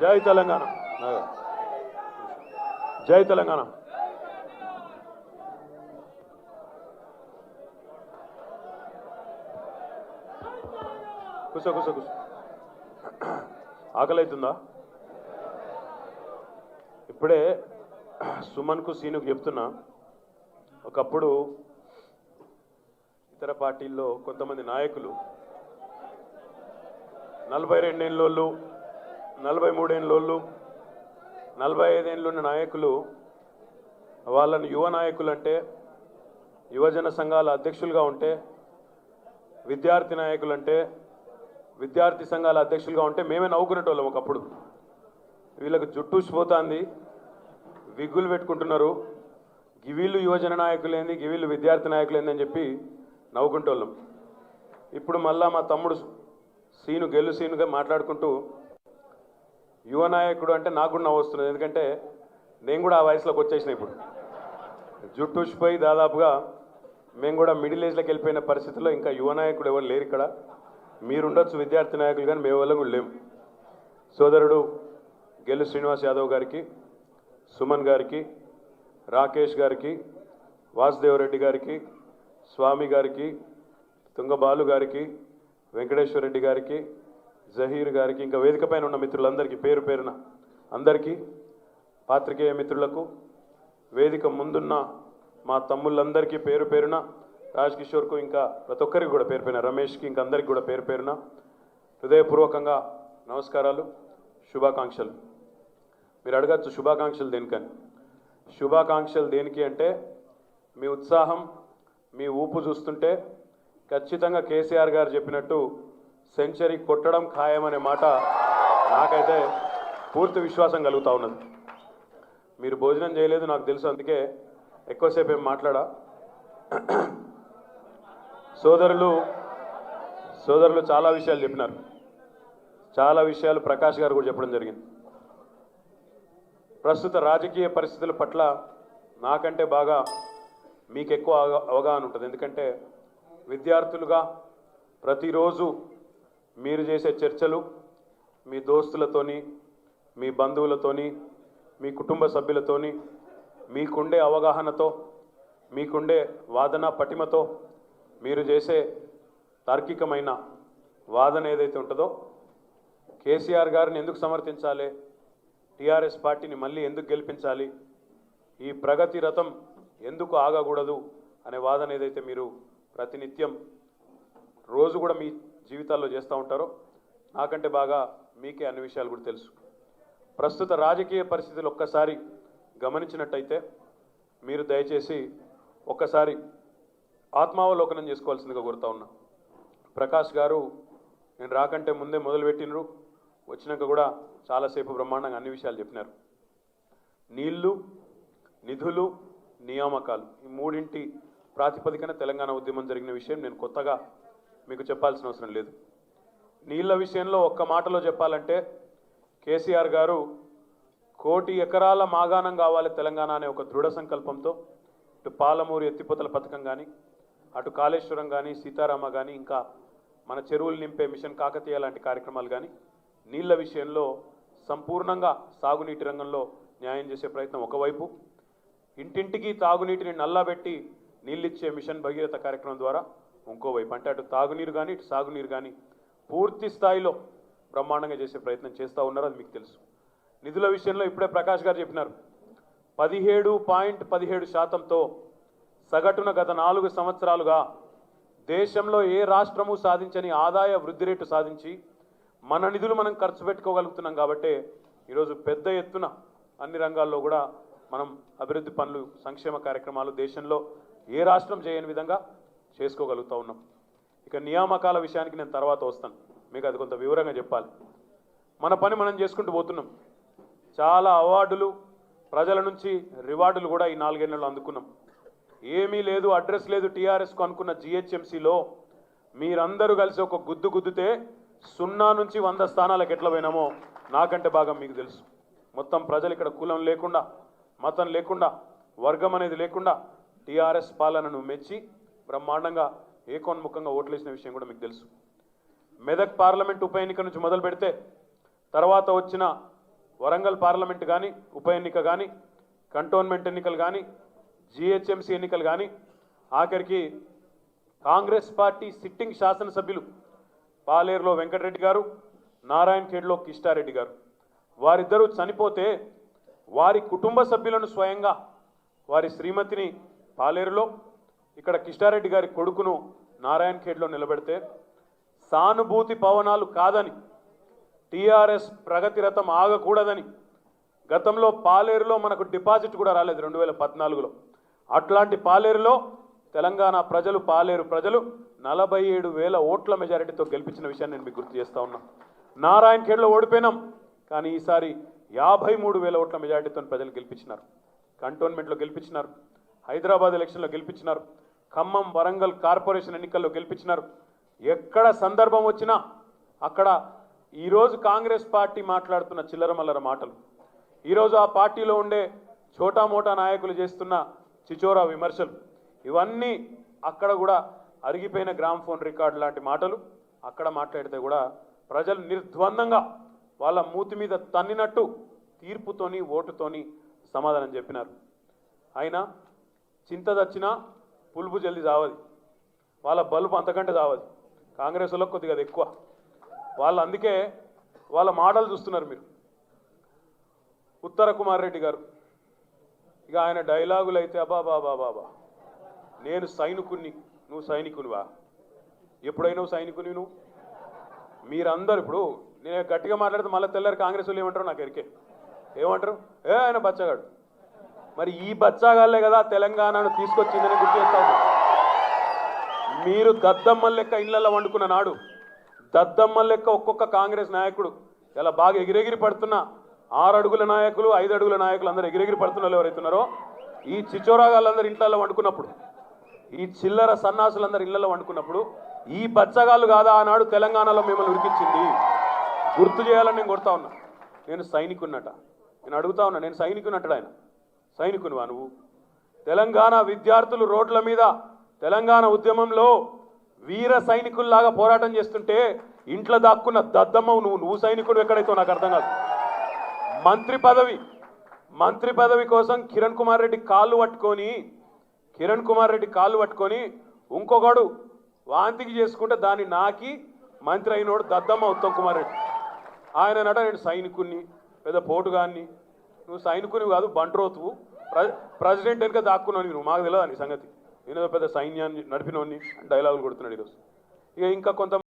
జై తెలంగాణ. జై తెలంగాణ. కుస కుస కూర్చో ఆకలి అవుతుందా ఇప్పుడే సుమన్కు సీనుకు చెప్తున్నా. ఒకప్పుడు ఇతర పార్టీల్లో కొంతమంది నాయకులు నలభై రెండేళ్ళోళ్ళు నలభై మూడేళ్ళోళ్ళు నలభై ఐదేళ్ళు ఉన్న నాయకులు వాళ్ళని యువ నాయకులు అంటే యువజన సంఘాల అధ్యక్షులుగా ఉంటే విద్యార్థి నాయకులు అంటే విద్యార్థి సంఘాల అధ్యక్షులుగా ఉంటే మేమే నవ్వుకునేటోళ్ళం ఒకప్పుడు. వీళ్ళకు జుట్టూసిపోతుంది విగ్గులు పెట్టుకుంటున్నారు గివీళ్ళు యువజన నాయకులేంది గివీళ్ళు విద్యార్థి నాయకులేంది అని చెప్పి నవ్వుకుంటోళ్ళం. ఇప్పుడు మళ్ళా మా తమ్ముడు సీను గెలు సీనుగా మాట్లాడుకుంటూ యువ నాయకుడు అంటే నాకు కూడా నవ్వు వస్తున్నది ఎందుకంటే నేను కూడా ఆ వయసులోకి వచ్చేసిన ఇప్పుడు. జుట్టుషిపోయి దాదాపుగా మేము కూడా మిడిల్ ఏజ్లోకి వెళ్ళిపోయిన పరిస్థితుల్లో ఇంకా యువ నాయకుడు ఎవరు లేరు ఇక్కడ. మీరుండొచ్చు విద్యార్థి నాయకులు కానీ మేము వల్ల కూడా లేము సోదరుడు గెల్లు శ్రీనివాస్ యాదవ్ గారికి సుమన్ గారికి రాకేష్ గారికి వాసుదేవరెడ్డి గారికి స్వామి గారికి తుంగబాలు గారికి వెంకటేశ్వర రెడ్డి గారికి జహీర్ గారికి ఇంకా వేదిక పైన ఉన్న మిత్రులందరికీ పేరు పేరున అందరికీ పాత్రికేయ మిత్రులకు వేదిక ముందున్న మా తమ్ముళ్ళందరికీ పేరు పేరున రాజ్ కిషోర్కు ఇంకా ప్రతి ఒక్కరికి కూడా పేరు పేరున రమేష్కి ఇంకా అందరికీ కూడా పేరు పేరున హృదయపూర్వకంగా నమస్కారాలు శుభాకాంక్షలు. మీరు అడగచ్చు శుభాకాంక్షలు దేనికని? శుభాకాంక్షలు దేనికి అంటే మీ ఉత్సాహం మీ ఊపు చూస్తుంటే ఖచ్చితంగా కేసీఆర్ గారు చెప్పినట్టు సెంచరీ కొట్టడం ఖాయమనే మాట నాకైతే పూర్తి విశ్వాసం కలుగుతూ ఉన్నది. మీరు భోజనం చేయలేదు నాకు తెలుసు అందుకే ఎక్కువసేపు ఏం మాట్లాడా? సోదరులు సోదరులు చాలా విషయాలు చెప్పినారు. చాలా విషయాలు ప్రకాష్ గారు కూడా చెప్పడం జరిగింది. ప్రస్తుత రాజకీయ పరిస్థితుల పట్ల నాకంటే బాగా మీకు ఎక్కువ అవగా- అవగాహన ఉంటుంది. ఎందుకంటే విద్యార్థులుగా ప్రతిరోజు మీరు చేసే చర్చలు మీ దోస్తులతోని మీ బంధువులతోని మీ కుటుంబ సభ్యులతోని మీకుండే అవగాహనతో మీకుండే వాదన పటిమతో మీరు చేసే తార్కికమైన వాదన ఏదైతే ఉంటుందో కేసీఆర్ గారిని ఎందుకు సమర్థించాలి? టీఆర్ఎస్ పార్టీని మళ్ళీ ఎందుకు గెలిపించాలి? ఈ ప్రగతి రథం ఎందుకు ఆగకూడదు? అనే వాదన ఏదైతే మీరు ప్రతినిత్యం రోజు కూడా మీ జీవితాల్లో చేస్తూ ఉంటారో నాకంటే బాగా మీకే అన్ని విషయాలు కూడా తెలుసు. ప్రస్తుత రాజకీయ పరిస్థితులు ఒక్కసారి గమనించినట్టయితే మీరు దయచేసి ఒక్కసారి ఆత్మావలోకనం చేసుకోవాల్సిందిగా కోరుతా ఉన్నా. ప్రకాష్ గారు నేను రాకంటే ముందే మొదలుపెట్టినరు వచ్చినాక కూడా చాలాసేపు బ్రహ్మాండంగా అన్ని విషయాలు చెప్పినారు. నీళ్ళు నిధులు నియామకాలు ఈ మూడింటి ప్రాతిపదికన తెలంగాణ ఉద్యమం జరిగిన విషయం నేను కొత్తగా మీకు చెప్పాల్సిన అవసరం లేదు. నీళ్ళ విషయంలో ఒక్క మాటలో చెప్పాలంటే కేసీఆర్ గారు కోటి ఎకరాల మాగాణం కావాలి తెలంగాణ అనే ఒక దృఢ సంకల్పంతో ఇటు పాలమూరు ఎత్తిపోతల పథకం కానీ అటు కాళేశ్వరం కానీ సీతారామ కానీ ఇంకా మన చెరువులు నింపే మిషన్ కాకతీయ లాంటి కార్యక్రమాలు కానీ నీళ్ళ విషయంలో సంపూర్ణంగా సాగునీటి రంగంలో న్యాయం చేసే ప్రయత్నం ఒకవైపు ఇంటింటికి తాగునీటిని నల్లబెట్టి నీళ్ళిచ్చే మిషన్ భగీరథ కార్యక్రమం ద్వారా ఇంకోవైపు అంటే అటు తాగునీరు కానీ ఇటు సాగునీరు కానీ పూర్తి స్థాయిలో బ్రహ్మాండంగా చేసే ప్రయత్నం చేస్తూ ఉన్నారు అది మీకు తెలుసు. నిధుల విషయంలో ఇప్పుడే ప్రకాష్ గారు చెప్పినారు. పదిహేడు పాయింట్ పదిహేడు శాతంతో సగటున గత నాలుగు సంవత్సరాలుగా దేశంలో ఏ రాష్ట్రము సాధించని ఆదాయ వృద్ధి రేటు సాధించి మన నిధులు మనం ఖర్చు పెట్టుకోగలుగుతున్నాం కాబట్టి ఈరోజు పెద్ద ఎత్తున అన్ని రంగాల్లో కూడా మనం అభివృద్ధి పనులు సంక్షేమ కార్యక్రమాలు దేశంలో ఏ రాష్ట్రం చేయని విధంగా చేసుకోగలుగుతూ ఉన్నాం ఇక నియామకాల విషయానికి నేను తర్వాత వస్తాను. మీకు అది కొంత వివరంగా చెప్పాలి. మన పని మనం చేసుకుంటూ పోతున్నాం. చాలా అవార్డులు ప్రజల నుంచి రివార్డులు కూడా ఈ నాలుగేళ్ళలో అందుకున్నాం. ఏమీ లేదు అడ్రస్ లేదు టీఆర్ఎస్కు అనుకున్న జిహెచ్ఎంసీలో. మీరందరూ కలిసి ఒక గుద్దు గుద్దుతే సున్నా నుంచి వంద స్థానాలకు ఎట్లా పోయినామో నాకంటే బాగా మీకు తెలుసు. మొత్తం ప్రజలు ఇక్కడ కులం లేకుండా మతం లేకుండా వర్గం అనేది లేకుండా టీఆర్ఎస్ పాలనను మెచ్చి బ్రహ్మాండంగా ఏకోన్ముఖంగా ఓట్లేసిన విషయం కూడా మీకు తెలుసు. మెదక్ పార్లమెంట్ ఉప ఎన్నిక నుంచి మొదలు పెడితే తర్వాత వచ్చిన వరంగల్ పార్లమెంట్ కానీ ఉప ఎన్నిక కానీ కంటోన్మెంట్ ఎన్నికలు కానీ జిహెచ్ఎంసీ ఎన్నికలు కానీ ఆఖరికి కాంగ్రెస్ పార్టీ సిట్టింగ్ శాసనసభ్యులు పాలేరులో వెంకటరెడ్డి గారు నారాయణ ఖేడ్లో కిష్టారెడ్డి గారు. వారిద్దరూ చనిపోతే వారి కుటుంబ సభ్యులను స్వయంగా వారి శ్రీమతిని పాలేరులో ఇక్కడ కిష్టారెడ్డి గారి కొడుకును నారాయణ ఖేడ్లో నిలబెడితే సానుభూతి పవనాలు కాదని టీఆర్ఎస్ ప్రగతి రథం ఆగకూడదని గతంలో పాలేరులో మనకు డిపాజిట్ కూడా రాలేదు రెండు వేల పద్నాలుగులో. అట్లాంటి పాలేరులో తెలంగాణ ప్రజలు పాలేరు ప్రజలు నలభై ఏడు వేల ఓట్ల మెజారిటీతో గెలిపించిన విషయాన్ని నేను మీకు గుర్తు చేస్తా ఉన్నా. నారాయణ ఖేడ్లో ఓడిపోయినాం కానీ ఈసారి యాభై మూడు వేల ఓట్ల మెజారిటీతో ప్రజలు గెలిపించినారు. కంటోన్మెంట్లో గెలిపించినారు. హైదరాబాద్ ఎలక్షన్లో గెలిపించినారు. ఖమ్మం వరంగల్ కార్పొరేషన్ ఎన్నికల్లో గెలిపించినారు. ఎక్కడ సందర్భం వచ్చినా అక్కడ ఈరోజు కాంగ్రెస్ పార్టీ మాట్లాడుతున్న చిల్లరమల్లర మాటలు. ఈరోజు ఆ పార్టీలో ఉండే చోటా మోటా నాయకులు చేస్తున్న చిచోరా విమర్శలు. ఇవన్నీ అక్కడ కూడా అరిగిపోయిన గ్రామ్ ఫోన్ రికార్డు లాంటి మాటలు. అక్కడ మాట్లాడితే కూడా ప్రజలు నిర్ద్వందంగా వాళ్ళ మూతి మీద తన్నినట్టు తీర్పుతోని ఓటుతోని సమాధానం చెప్పినారు. అయినా చింత చచ్చినా పులుపు జల్ది చావది వాళ్ళ బల్బు అంతకంటే చావది కాంగ్రెస్ వాళ్ళకి కొద్దిగా అది ఎక్కువ. వాళ్ళు అందుకే వాళ్ళ మాటలు చూస్తున్నారు మీరు. ఉత్తర కుమార్ రెడ్డి గారు. ఇక ఆయన డైలాగులు అయితే అబాబాబాబాబా బాబా బాబా నేను సైనికుణ్ణి నువ్వు సైనికునివా? ఎప్పుడైనా నువ్వు సైనికుని నువ్వు? మీరందరూ ఇప్పుడు నేను గట్టిగా మాట్లాడితే మళ్ళీ తెల్లారి కాంగ్రెస్ వాళ్ళు ఏమంటారు నాకు ఎరికే? ఏమంటారు? ఏ ఆయన బచ్చగాడు. మరి ఈ బచ్చాగాళ్ళే కదా తెలంగాణను తీసుకొచ్చిందని గుర్తు మీరు దద్దమ్మల లెక్క ఇళ్ళలో వండుకున్న నాడు దద్దమ్మల లెక్క ఒక్కొక్క కాంగ్రెస్ నాయకుడు ఇలా బాగా ఎగిరెగిరి పడుతున్న ఆరు అడుగుల నాయకులు ఐదు అడుగుల నాయకులు అందరూ ఎగిరెగిరి పడుతున్నారు ఎవరైతున్నారో ఈ చిచోరాగాళ్ళందరూ ఇంట్లో వండుకున్నప్పుడు ఈ చిల్లర సన్నాసులందరూ ఇళ్ళలో వండుకున్నప్పుడు ఈ బచ్చగాళ్ళు కాదా ఆనాడు తెలంగాణలో మిమ్మల్ని ఉడికించింది గుర్తు చేయాలని నేను కొడతా ఉన్నా. నేను సైనికున్నట. నేను అడుగుతా ఉన్నా నేను సైనికున్నట్టు ఆయన. సైనికునివా నువ్వు తెలంగాణ విద్యార్థులు రోడ్ల మీద తెలంగాణ ఉద్యమంలో వీర సైనికుల్లాగా పోరాటం చేస్తుంటే ఇంట్లో దాక్కున్న దద్దమ్మవు నువ్వు. నువ్వు సైనికుడు ఎక్కడైతే నాకు అర్థం కాదు. మంత్రి పదవి మంత్రి పదవి కోసం కిరణ్ కుమార్ రెడ్డి కాళ్ళు పట్టుకొని కిరణ్ కుమార్ రెడ్డి కాళ్ళు పట్టుకొని ఇంకొకడు వాంతికి చేసుకుంటే దాన్ని నాకి మంత్రి అయినోడు దద్దమ్మ ఉత్తమ్ కుమార్ రెడ్డి. ఆయన నట నేను సైనికుణ్ణి పెద్ద పోటుగాన్ని. నువ్వు సైనికుని కాదు బంట్రోతువు. ప్రెసిడెంట్ వెనుక దాక్కున్నాను నువ్వు మాకు తెలియదు నీ సంగతి? నేను పెద్ద సైన్యాన్ని నడిపినోని డైలాగులు కొడుతున్నాడు ఈరోజు. ఇక ఇంకా కొంత